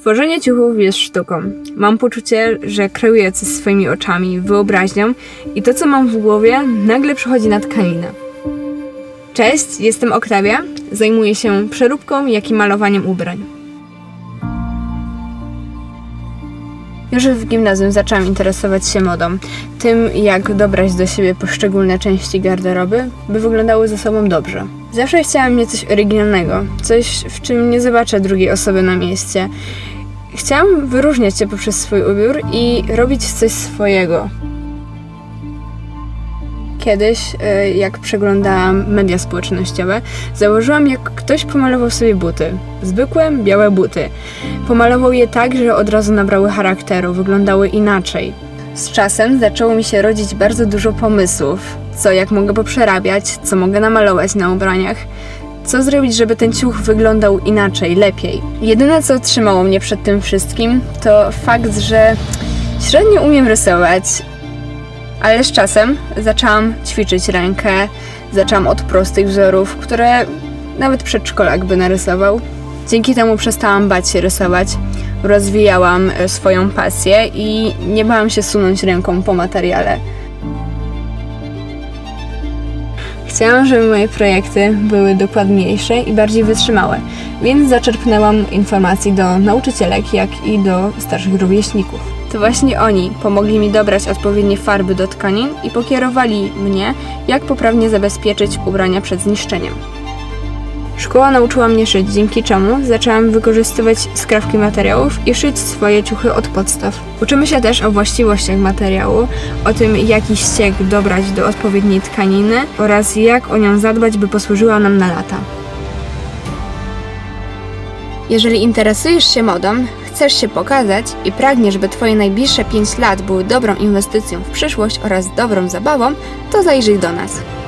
Tworzenie ciuchów jest sztuką. Mam poczucie, że kreuję coś swoimi oczami, wyobraźnią i to, co mam w głowie, nagle przychodzi na tkaninę. Cześć, jestem Oktawia. Zajmuję się przeróbką, jak i malowaniem ubrań. Już w gimnazjum zaczęłam interesować się modą, tym jak dobrać do siebie poszczególne części garderoby, by wyglądały ze sobą dobrze. Zawsze chciałam mieć coś oryginalnego, coś w czym nie zobaczę drugiej osoby na mieście. Chciałam wyróżniać się poprzez swój ubiór i robić coś swojego. Kiedyś, e, jak przeglądałam media społecznościowe, zauważyłam, jak ktoś pomalował sobie buty. Zwykłe, białe buty. Pomalował je tak, że od razu nabrały charakteru, wyglądały inaczej. Z czasem zaczęło mi się rodzić bardzo dużo pomysłów, co jak mogę poprzerabiać, co mogę namalować na ubraniach, co zrobić, żeby ten ciuch wyglądał inaczej, lepiej. Jedyne, co trzymało mnie przed tym wszystkim, to fakt, że średnio umiem rysować, ale z czasem zaczęłam ćwiczyć rękę, zaczęłam od prostych wzorów, które nawet przedszkolak by narysował. Dzięki temu przestałam bać się rysować, rozwijałam e, swoją pasję i nie bałam się sunąć ręką po materiale. Chciałam, żeby moje projekty były dokładniejsze i bardziej wytrzymałe, więc zaczerpnęłam informacji do nauczycielek, jak i do starszych rówieśników. To właśnie oni pomogli mi dobrać odpowiednie farby do tkanin i pokierowali mnie, jak poprawnie zabezpieczyć ubrania przed zniszczeniem. Szkoła nauczyła mnie szyć, dzięki czemu zaczęłam wykorzystywać skrawki materiałów i szyć swoje ciuchy od podstaw. Uczymy się też o właściwościach materiału, o tym jaki ścieg dobrać do odpowiedniej tkaniny oraz jak o nią zadbać, by posłużyła nam na lata. Jeżeli interesujesz się modą, chcesz się pokazać i pragniesz, by Twoje najbliższe 5 lat były dobrą inwestycją w przyszłość oraz dobrą zabawą, to zajrzyj do nas.